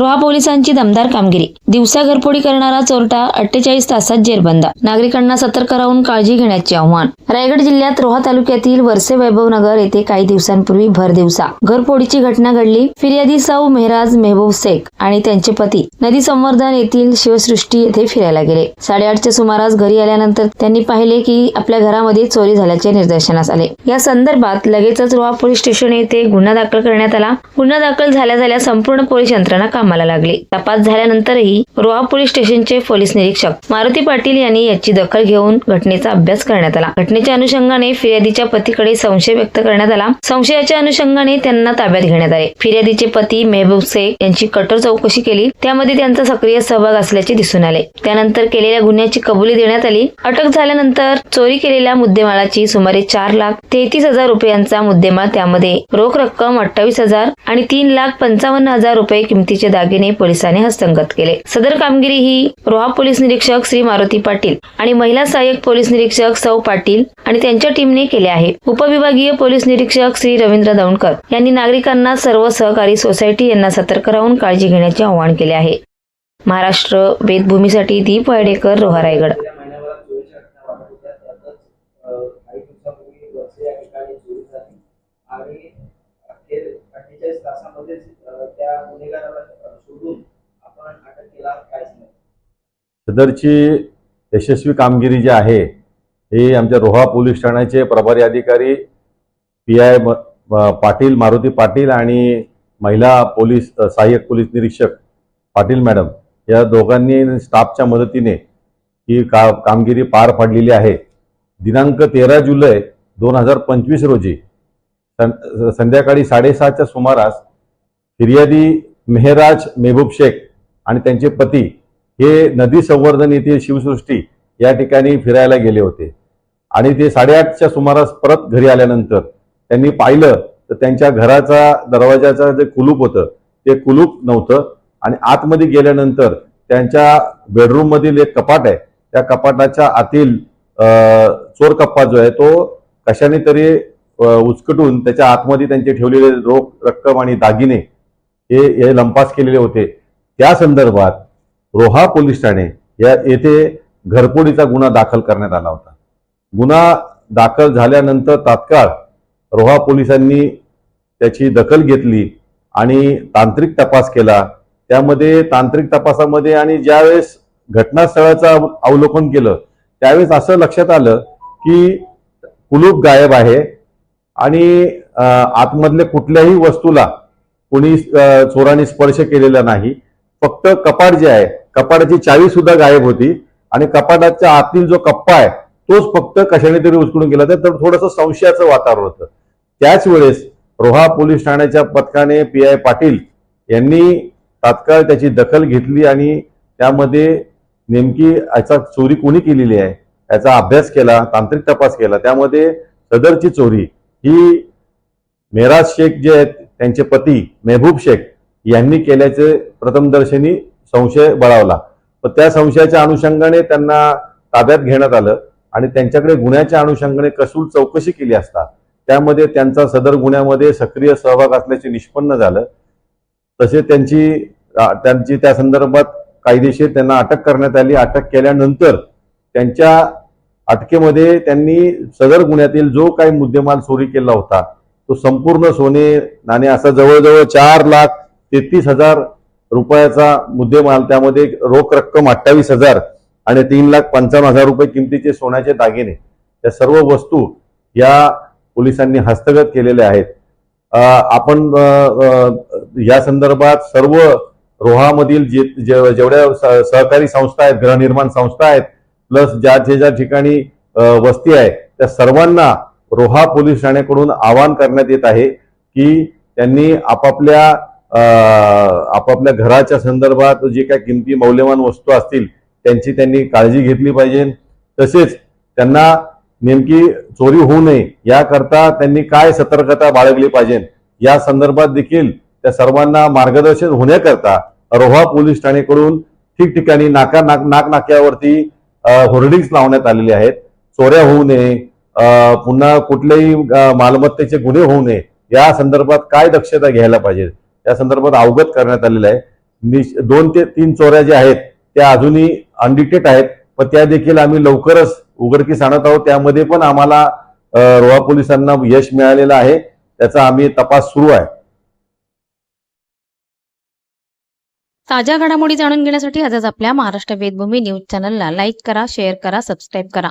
रोहा पोलिसांची दमदार कामगिरी. दिवसा घरफोडी करणारा चोरटा अठ्ठेचाळीस तासात जेरबंद. नागरिकांना सतर्क राहून काळजी घेण्याचे आव्हान. रायगड जिल्ह्यात रोहा तालुक्यातील वरसे वैभव नगर येथे काही दिवसांपूर्वी भर दिवसा घरफोडीची घटना घडली. फिर्यादी साऊ मेहराज मेहबूब शेख आणि त्यांचे पती नदी संवर्धन येथील शिवसृष्टी येथे फिरायला गेले. साडेआठच्या सुमारास घरी आल्यानंतर त्यांनी पाहिले की आपल्या घरामध्ये चोरी झाल्याचे निदर्शनास आले. या संदर्भात लगेचच रोहा पोलीस स्टेशन येथे गुन्हा दाखल करण्यात आला. गुन्हा दाखल झाल्या झाल्या संपूर्ण पोलीस यंत्रणा कामाला लागले. तपास झाल्यानंतरही रोहा पोलीस स्टेशनचे पोलीस निरीक्षक मारुती पाटील यांनी याची दखल घेऊन घटनेचा अभ्यास करण्यात आला. घटनेच्या अनुषंगाने फिर्यादीच्या पतीकडे संशय व्यक्त करण्यात आला. संशयाच्या अनुषंगाने त्यांना ताब्यात घेण्यात आले. फिर्यादीचे पती मेहबूब शेख यांची कठोर चौकशी केली. त्यामध्ये त्यांचा सक्रिय सहभाग असल्याचे दिसून आले. त्यानंतर केलेल्या गुन्ह्याची कबुली देण्यात आली. अटक झाल्यानंतर चोरी केलेल्या मुद्देमाळाची सुमारे चार लाख तेहतीस हजार रुपयांचा मुद्देमाळ त्यामध्ये रोख रक्कम अठ्ठावीस हजार आणि तीन लाख पंचावन्न हजार रुपये किमतीचे दागिने पोलिसांनी हस्तगत केले. सदर कामगिरी ही रोहा पोलीस निरीक्षक श्री मारुती पाटील आणि महिला सहाय्यक पोलीस निरीक्षक सौ पाटील आणि त्यांच्या टीमने केले आहे. उपविभागीय पोलीस निरीक्षक श्री रवींद्र दौंडकर यांनी नागरिकांना सर्व सहकारी सोसायटी यांना सतर्क राहून काळजी घेण्याचे आवाहन केले आहे. महाराष्ट्र वेदभूमीसाठी दीप वायडेकर रोहा रायगड गेल्या महिन्याभरात चोरीच्या घटना वाढत होत्या त्यातच अं, काही दिवसापूर्वी वर्षे या ठिकाणी चोरी झाली आणि अखेर म्हणजे, त्या गुन्हेगाराला शोधून आपण अटक केला काय सदरची यशस्वी कामगिरी जी आहे ही आमच्या रोहा पोलीस ठाण्याचे प्रभारी अधिकारी पी आय पाटील मारुती पाटील आणि महिला पोलीस सहाय्यक पोलीस निरीक्षक पाटील मॅडम या दोघांनी स्टाफच्या मदतीने ही का कामगिरी पार पाडलेली आहे. दिनांक तेरा जुलै दोन हजार पंचवीस रोजी सं- संध्याकाळी साडेसहाच्या सुमारास फिर्यादी मेहराज मेहबूब शेख आणि त्यांचे पती हे नदी संवर्धन येथील शिवसृष्टी या ठिकाणी फिरायला गेले होते. आणि ते साडेआठच्या सुमारास परत घरी आल्यानंतर त्यांनी पाहिलं तर त्यांच्या घराचा दरवाजाचा जे कुलूप होतं ते कुलूप नव्हतं. आणि आतमध्ये गेल्यानंतर त्यांच्या बेडरूममधील एक कपाट आहे त्या कपाटाच्या आतील चोर कप्पा जो आहे तो कशाने तरी उचकटून त्याच्या आतमध्ये त्यांचे ठेवलेले रोख रक्कम आणि दागिने हे हे लंपास केलेले होते. त्या संदर्भात रोहा पोलीस ठाणे या येथे घरपोडीचा गुन्हा दाखल करण्यात आला होता. गुन्हा दाखल झाल्यानंतर तात्काळ रोहा पोलिसांनी त्याची दखल घेतली आणि तांत्रिक तपास केला. त्यामध्ये तांत्रिक तपासामध्ये आणि ज्यावेळेस घटनास्थळाचं अव- अवलोकन केलं त्यावेळेस असं लक्षात आलं की कुलूप गायब आहे आणि आतमधल्या कुठल्याही वस्तूला कोणी चोरांनी चोराने स्पर्श केलेला नाही. फक्त कपाट जे आहे कपाटाची चावी सुद्धा गायब होती आणि कपाटाच्या आतील जो कप्पा आहे तोच फक्त कशाने तरी उचकून गेला तर थोडंसं संशयाचं वातावरण होतं. त्याच वेळेस रोहा पोलीस ठाण्याच्या पथकाने पी आय पाटील यांनी तात्काळ त्याची दखल घेतली आणि त्यामध्ये नेमकी याचा चोरी कोणी केलेली आहे याचा अभ्यास केला तांत्रिक तपास केला. त्यामध्ये सदरची चोरी ही मेराज शेख जे आहेत त्यांचे पती मेहबूब शेख यांनी केल्याचे प्रथमदर्शनी संशय बळावला. पण त्या संशयाच्या अनुषंगाने त्यांना ताब्यात घेण्यात आलं आणि त्यांच्याकडे गुन्ह्याच्या अनुषंगाने कसूल चौकशी केली असता त्यामध्ये त्यांचा सदर गुन्ह्यामध्ये सक्रिय सहभाग असल्याचे निष्पन्न झालं. तसे त्यांची त्यांची त्या संदर्भात कायदेशीर त्यांना अटक करण्यात आली. अटक केल्यानंतर त्यांच्या अटकेमध्ये त्यांनी सदर गुन्ह्यातील जो काही मुद्देमाल चोरी केला होता तो संपूर्ण सोने नाणे असा जवळजवळ चार लाख तेहतीस हजार रुपयाचा मुद्देमाल त्यामध्ये रोख रक्कम अठ्ठावीस हजार आणि तीन लाख पंचावन्न हजार रुपये किमतीचे सोन्याचे दागिने. या सर्व वस्तू या पोलिसांनी हस्तगत केलेल्या आहेत. आपण या संदर्भात सर्व रोहामधील जे जे- जेवढ्या स- सहकारी संस्था आहेत गृहनिर्माण संस्था आहेत प्लस ज्या ज्या ठिकाणी वस्ती आहे त्या सर्वांना रोहा पोलीस ठाण्याकडून आवाहन करण्यात येत आहे की त्यांनी आपापल्या आपापल्या घराच्या संदर्भात जे काही किमती मौल्यवान वस्तू असतील त्यांची त्यांनी काळजी घेतली पाहिजे. तसेच त्यांना नेमकी चोरी होऊ नये याकरता त्यांनी काय सतर्कता बाळगली पाहिजे या संदर्भात देखील त्या सर्वांना मार्गदर्शन होण्याकरता रोहा पोलीस ठाणेकडून ठिकठिकाणी नाका नाक नाक नाक्यावरती होर्डिंग्स लावण्यात आलेले आहेत. चोऱ्या होऊ नये पुन्हा कुठलेही मालमत्तेचे गुन्हे होऊ नये या संदर्भात काय दक्षता घ्यायला पाहिजे? या संदर्भात अवगत करण्यात आलेलं आहे. दोन ते तीन चोऱ्या ज्या आहेत त्या अजूनही अनडिटेक्ट आहेत. पण त्या देखील आम्ही लवकरच उघडकीस आणत आहोत. त्यामध्ये पण आम्हाला रोहा पोलिसांना यश मिळालेलं आहे. त्याचा आम्ही तपास सुरू आहे. ताज्या घडामोडी जाणून घेण्यासाठी आजच आपल्या महाराष्ट्र वेदभूमी न्यूज चॅनलला लाईक करा शेअर करा सबस्क्राईब करा.